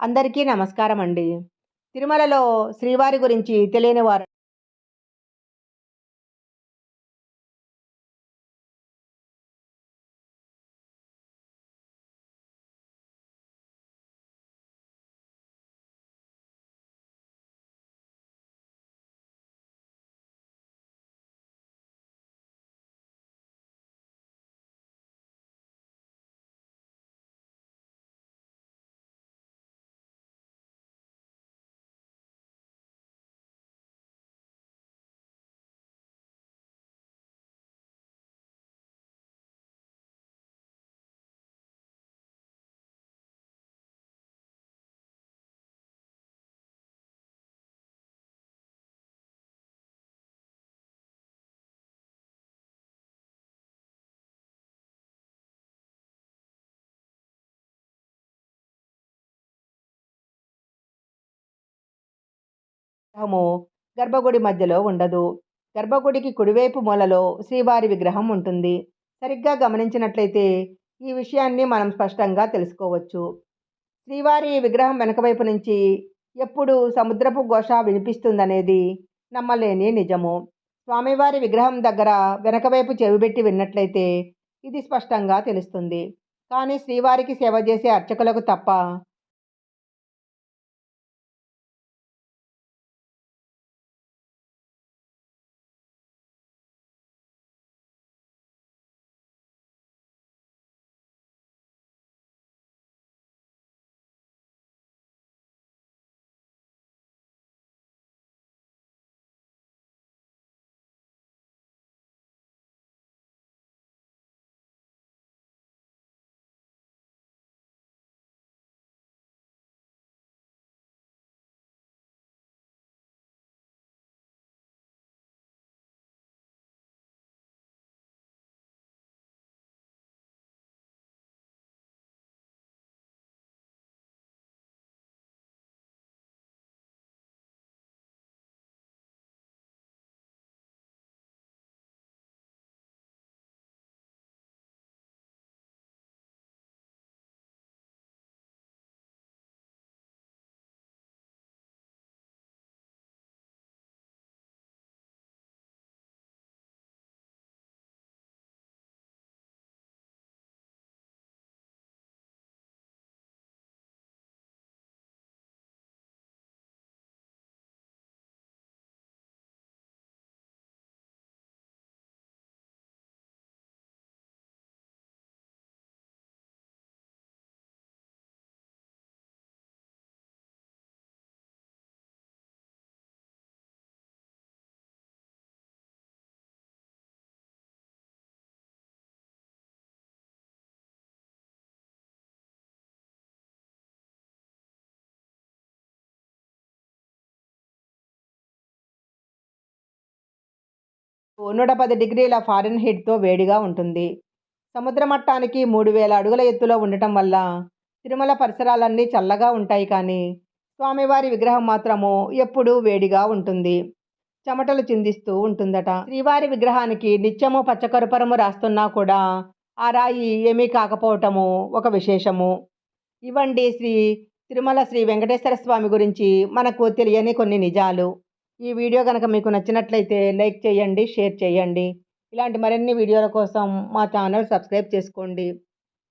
అందరికీ నమస్కారం అండి తిరుమలలో శ్రీవారి గురించి తెలియని వారు విగ్రహము గర్భగుడి మధ్యలో ఉండదు. గర్భగుడికి కుడివైపు మూలలో శ్రీవారి విగ్రహం ఉంటుంది. సరిగ్గా గమనించినట్లయితే ఈ విషయాన్ని మనం స్పష్టంగా తెలుసుకోవచ్చు. శ్రీవారి విగ్రహం వెనకవైపు నుంచి ఎప్పుడు సముద్రపు ఘోష వినిపిస్తుందనేది నమ్మలేని నిజము. స్వామివారి విగ్రహం దగ్గర వెనకవైపు చెవిబెట్టి విన్నట్లయితే ఇది స్పష్టంగా తెలుస్తుంది. కానీ శ్రీవారికి సేవ చేసే అర్చకులకు తప్ప నూట పది డిగ్రీల ఫారెన్ హీట్తో వేడిగా ఉంటుంది. సముద్ర మట్టానికి మూడు వేల అడుగుల ఎత్తులో ఉండటం వల్ల తిరుమల పరిసరాలన్నీ చల్లగా ఉంటాయి కానీ స్వామివారి విగ్రహం మాత్రము ఎప్పుడూ వేడిగా ఉంటుంది. చెమటలు చిందిస్తూ ఉంటుందట. శ్రీవారి విగ్రహానికి నిత్యము పచ్చకరుపరము రాస్తున్నా కూడా ఆ రాయి ఏమీ కాకపోవటము ఒక విశేషము. ఇవ్వండి శ్రీ తిరుమల శ్రీ వెంకటేశ్వర స్వామి గురించి మనకు తెలియని కొన్ని నిజాలు. ఈ వీడియో కనుక మీకు నచ్చినట్లయితే లైక్ చేయండి షేర్ చేయండి. ఇలాంటి మరిన్ని వీడియోల కోసం మా ఛానల్ సబ్స్క్రైబ్ చేసుకోండి.